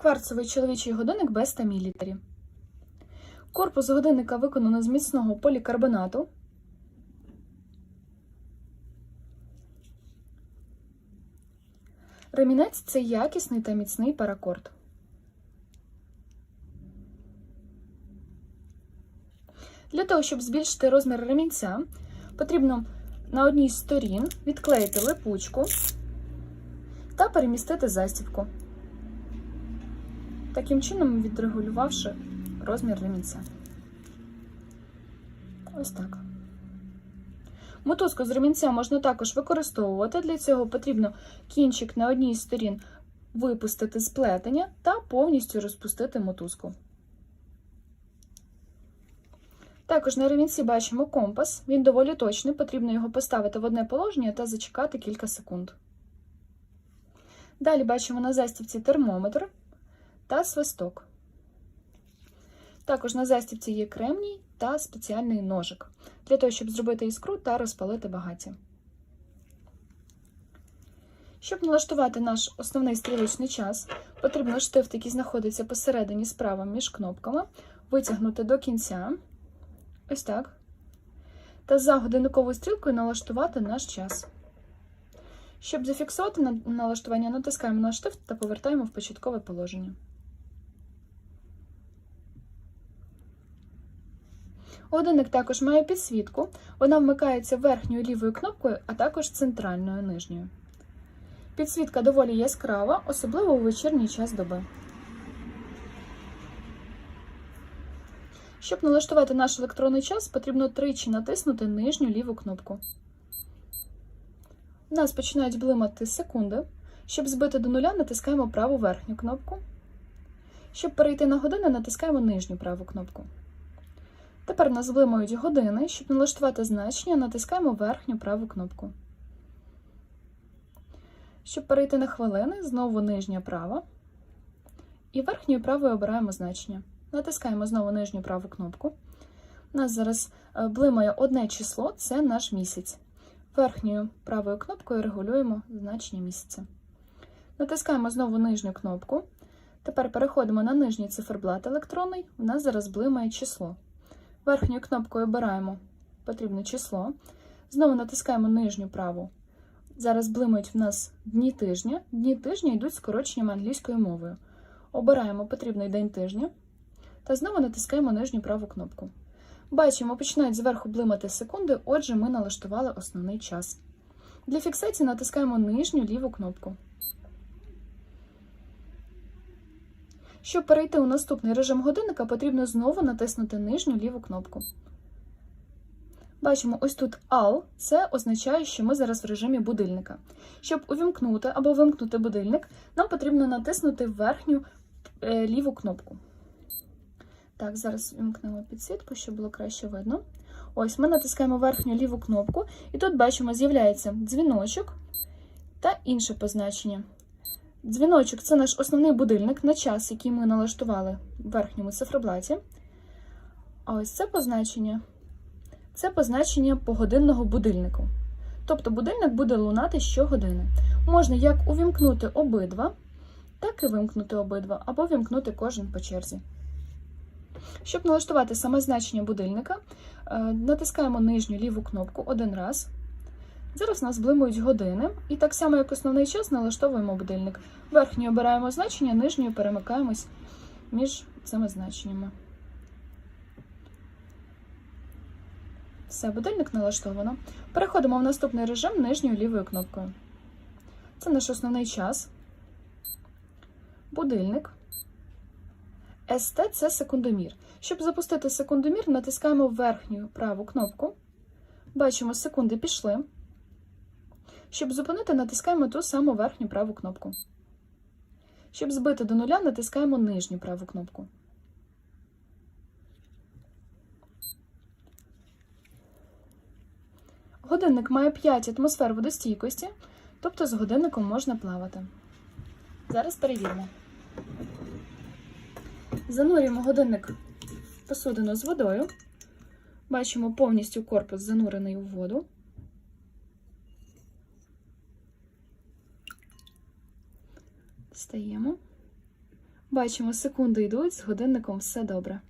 Кварцевий чоловічий годинник без 100 мл. Корпус годинника виконано з міцного полікарбонату. Ремінець це якісний та міцний паракорд. Для того, щоб збільшити розмір ремінця, потрібно на одній з сторін відклеїти липучку та перемістити застібку, таким чином відрегулювавши розмір ремінця. Ось так. Мотузку з ремінця можна також використовувати. Для цього потрібно кінчик на одній з сторін випустити з плетення та повністю розпустити мотузку. Також на ремінці бачимо компас. Він доволі точний, потрібно його поставити в одне положення та зачекати кілька секунд. Далі бачимо на застібці термометр та свисток. Також на застібці є кремній та спеціальний ножик для того, щоб зробити іскру та розпалити багаття. Щоб налаштувати наш основний стрілочний час, потрібно штифт, який знаходиться посередині справа між кнопками, витягнути до кінця, ось так, та за годинниковою стрілкою налаштувати наш час. Щоб зафіксувати налаштування, натискаємо на штифт та повертаємо в початкове положення. Годинник також має підсвітку, вона вмикається верхньою лівою кнопкою, а також центральною нижньою. Підсвітка доволі яскрава, особливо у вечірній час доби. Щоб налаштувати наш електронний час, потрібно тричі натиснути нижню ліву кнопку. У нас починають блимати секунди. Щоб збити до нуля, натискаємо праву верхню кнопку. Щоб перейти на години, натискаємо нижню праву кнопку. Тепер нас блимають години. Щоб налаштувати значення, натискаємо верхню праву кнопку. Щоб перейти на хвилини, знову нижня права. І верхньою правою обираємо значення. Натискаємо знову нижню праву кнопку. У нас зараз блимає одне число це наш місяць. Верхньою правою кнопкою регулюємо значення місяця. Натискаємо знову нижню кнопку. Тепер переходимо на нижній циферблат електронний. У нас зараз блимає число. Верхньою кнопкою обираємо потрібне число. Знову натискаємо нижню праву. Зараз блимають в нас дні тижня. Дні тижня йдуть скороченням англійською мовою. Обираємо потрібний день тижня та знову натискаємо нижню праву кнопку. Бачимо, починають зверху блимати секунди, отже, ми налаштували основний час. Для фіксації натискаємо нижню ліву кнопку. Щоб перейти у наступний режим годинника, потрібно знову натиснути нижню ліву кнопку. Бачимо, ось тут AL, це означає, що ми зараз в режимі будильника. Щоб увімкнути або вимкнути будильник, нам потрібно натиснути верхню е, ліву кнопку. Так, зараз вимкнемо підсвітку, щоб було краще видно. Ось ми натискаємо верхню ліву кнопку, і тут бачимо, з'являється дзвіночок та інше позначення. Дзвіночок це наш основний будильник на час, який ми налаштували в верхньому циферблаті. А ось це позначення це позначення погодинного будильнику. Тобто будильник буде лунати щогодини. Можна як увімкнути обидва, так і вимкнути обидва, або вімкнути кожен по черзі. Щоб налаштувати саме значення будильника, натискаємо нижню ліву кнопку один раз. Зараз нас блимають години, і так само, як основний час, налаштовуємо будильник. Верхньою обираємо значення, нижньою перемикаємось між цими значеннями. Все, будильник налаштовано. Переходимо в наступний режим нижньою лівою кнопкою. Це наш основний час. Будильник. СТ це секундомір. Щоб запустити секундомір, натискаємо верхню праву кнопку. Бачимо, секунди пішли. Щоб зупинити, натискаємо ту саму верхню праву кнопку. Щоб збити до нуля, натискаємо нижню праву кнопку. Годинник має 5 атмосфер водостійкості, тобто з годинником можна плавати. Зараз перевіримо. Занурюємо годинник в посудину з водою. Бачимо повністю корпус занурений у воду. Стаємо. Бачимо, секунди йдуть, з годинником все добре.